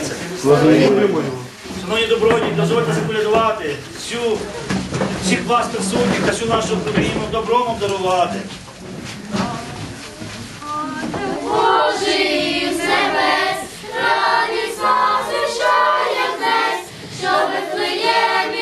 серця. Шановні добродії, дозвольте заколядувати всю, всіх вас присутніх та всю нашу Україну добром обдарувати. Божий з небес, радість вас звіщає десь, що в Вифлеємі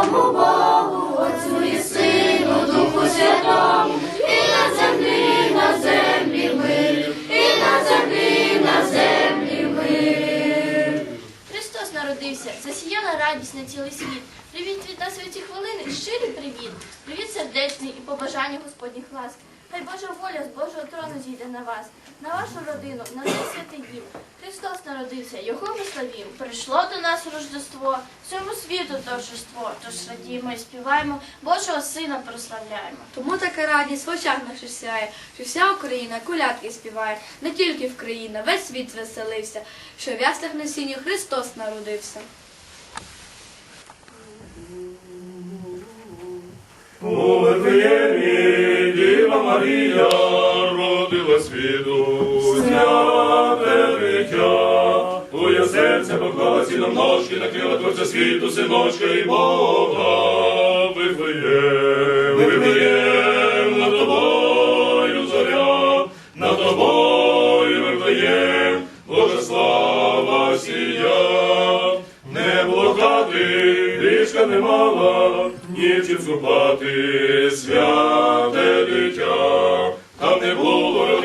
Вишнім, Богу, Отцю і Сину, Духу Святому, і на землі, на землі мир, і на землі, на землі мир. Христос народився, засіяла радість на цілий світ. Привіт від нас в ці хвилини, щирий привіт. Привіт сердечний і побажання Господніх ласк. Хай Божа воля з Божого трону зійде на вас, на вашу родину, на цей святий дім. Христос народився, Його ми славім. Прийшло до нас Рождество, всьому світу торжество. Тож радіємо і співаємо, Божого Сина прославляємо. Тому така радість в очах наших сяє, що вся Україна колядки співає, не тільки в країна, весь світ веселився, що в яслях на сіні Христос народився. Вифлеємі Діва Марія родила світу, зняте дитя. Твоє серце поклала сіном ножки, накрила творця світу, синочка і Бога. Вифлеєм, Вифлеєм, над тобою зоря, над тобою Вифлеєм, Божа слава сія. Не було хати, ліжка не мала, ні в чим скупати святе дитя.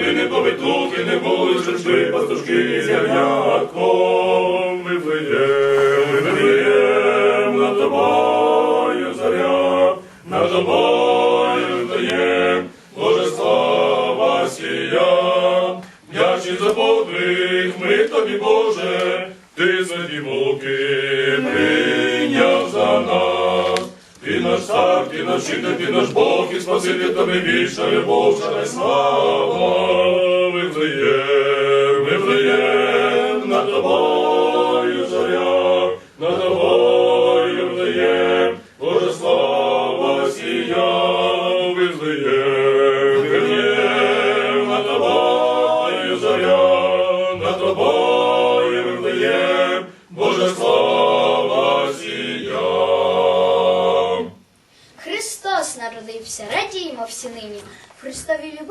Там не родини повитухи, не було жертви, пастушки з ягнятком. Вифлеєм, Вифлеєм, над тобою заря, над тобою Вифлеєм, Боже слава сія. Вдячні за подвиг, ми тобі, Боже, ти за нас. Ти наш цар, ти наш вчитель, ти наш Бог, і Спаситель тобі вічна любов, шана слава. Вифлеєм,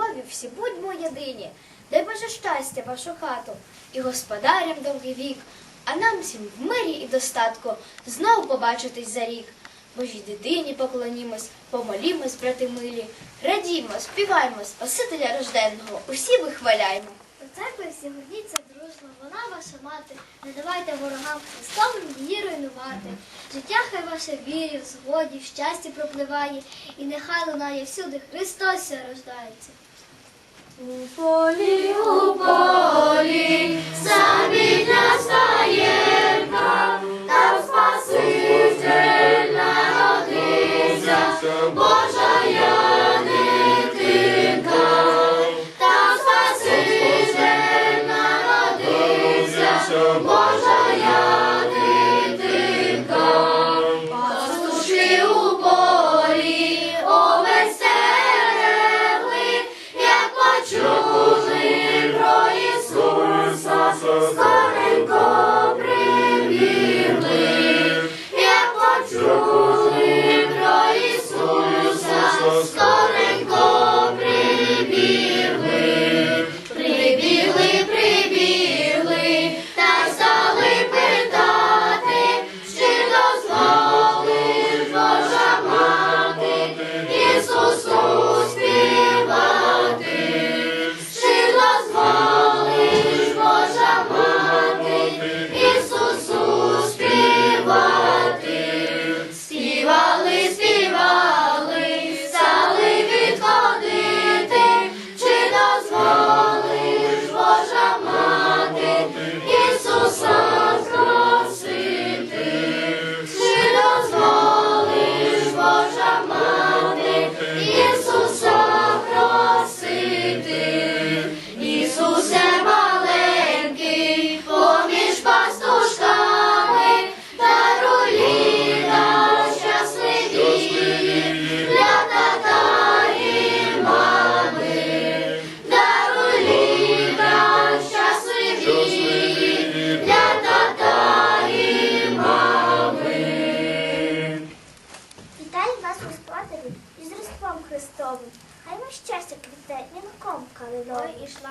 любові всі будьмо єдині. Дай Боже щастя вашу хату і господарям довгий вік, а нам всім в мирі і достатку знов побачитись за рік. Божій дитині поклонімось, помолімось, брати милі, радімо, співаймо, Спасителя рожденного, усі вихваляймо. У церкві всі гордіться дружно, вона ваша мати. Не давайте ворогам Христом її руйнувати. Життя хай ваше вірі, в згоді, в щасті пропливає, і нехай лунає всюди Христос ся рождається. У полі, у полі, самітня стаєнка,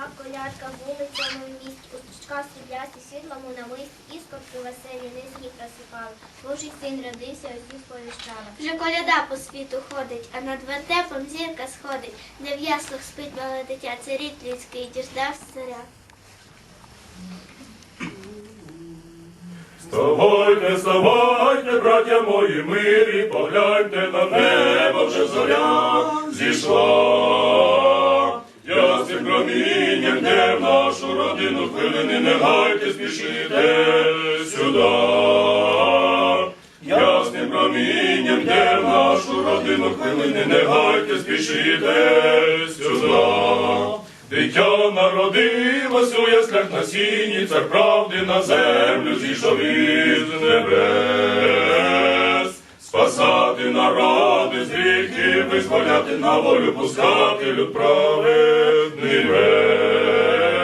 ішла колядка вулицями в місті, у стучках сріблясті світлому на мисті, іскорки веселі, низькі просипали. Божий син родився, усіх повіщала. Вже коляда по світу ходить, а над вертепом зірка сходить, де в яслах спить мале дитя, це рід людський, діждав царя. Вставайте, вставайте, браття мої милі, погляньте на небо, вже зоря зійшла. Спішите сюди. Дитя народилось у яслях на сіні, цар правди на землю зійшов із небес. Спасати народи з гріхів, визволяти на волю, пускати люд праведний весь.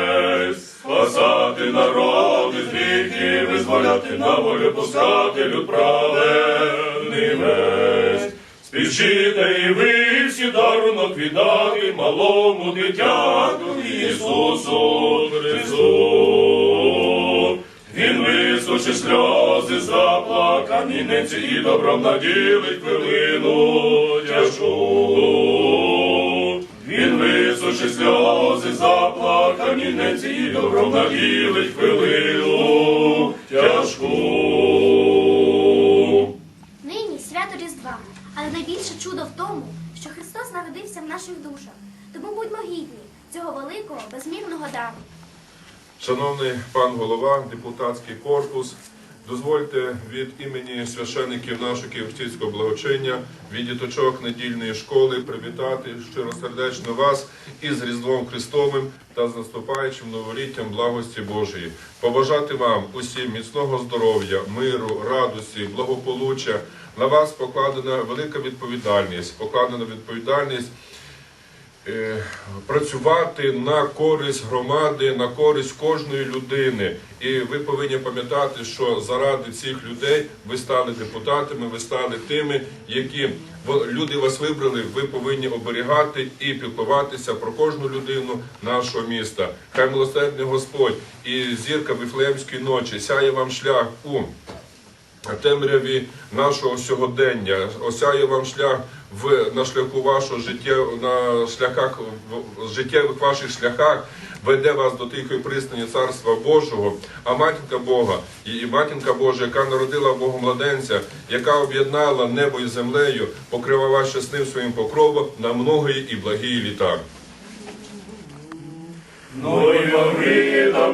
Спасати народи з гріхів, визволяти на волю, пускати люд праведний весь. Спішите і ви всі дарунок віддати малому дитяту Ісусу Христу. Він висушить сльози заплакані, ненці і добром наділить хвилину тяжку. Він висушить сльози заплакані, ненці і добром наділить хвилину наших душах. Тому будьмо гідні цього великого безмірного дару. Шановний пан голова, депутатський корпус, дозвольте від імені священиків нашого Київстільського благочиння, від діточок недільної школи привітати щиросердечно вас із Різдвом Христовим та з наступаючим новоліттям благості Божої. Побажати вам усім міцного здоров'я, миру, радості, благополуччя. На вас покладена велика відповідальність, покладена відповідальність працювати на користь громади, на користь кожної людини. І ви повинні пам'ятати, що заради цих людей ви стали депутатами, ви стали тими, які люди вас вибрали. Ви повинні оберігати і піклуватися про кожну людину нашого міста. Хай милосердний Господь і зірка Вифлеємської ночі сяє вам шлях у темряві нашого сьогодення, осяє вам шлях в на шляху вашого життя, на шляхах в- життєвих ваших шляхах. Веде вас до тихої пристані Царства Божого, а матінка Бога і матінка Божа, яка народила Бога младенця, яка об'єднала небо і землею, покрива вас щасним своїм покровом на многої і благії літа.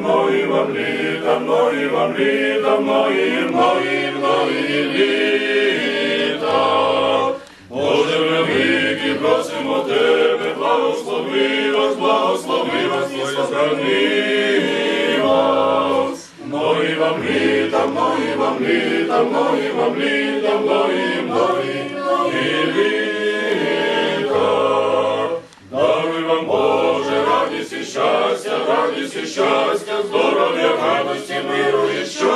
Мною вам літа, мною вам літа, мною вам літа, мною, мною, мною літа. Боже великий, просимо Тебе, благослови вас, благослови вас і сохрани вас. Мною вам літа, мною вам літа, мною вам літа, мною, мною, мною літа. Щастя, здоров'я, радості, миру і щастя.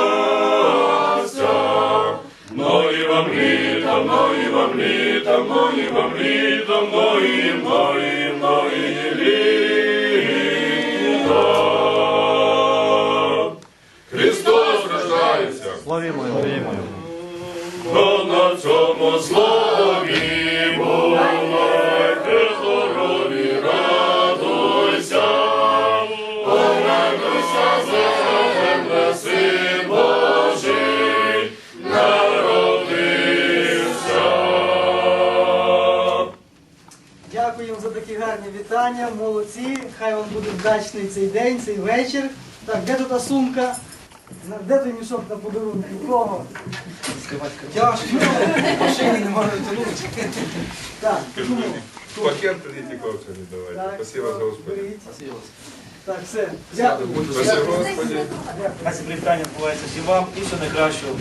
Мною вам літа, мною вам літа, мною вам літа, мною, мною, мною літа. Христос рождається. Славімо його. Но на цьому слові за такі гарні вітання, молодці. Хай вам буде вдачний цей день, цей вечір. Так, де тут та сумка? Де той мішок на подарунки? У кого? Тяжко. Машині не можна тягнути. Так. Пакет прийдіть, хлопці, не давайте. Спасибо за Господи. Так, все. Дякую. Хай ці привітання відбувається всім вам і все найкращого.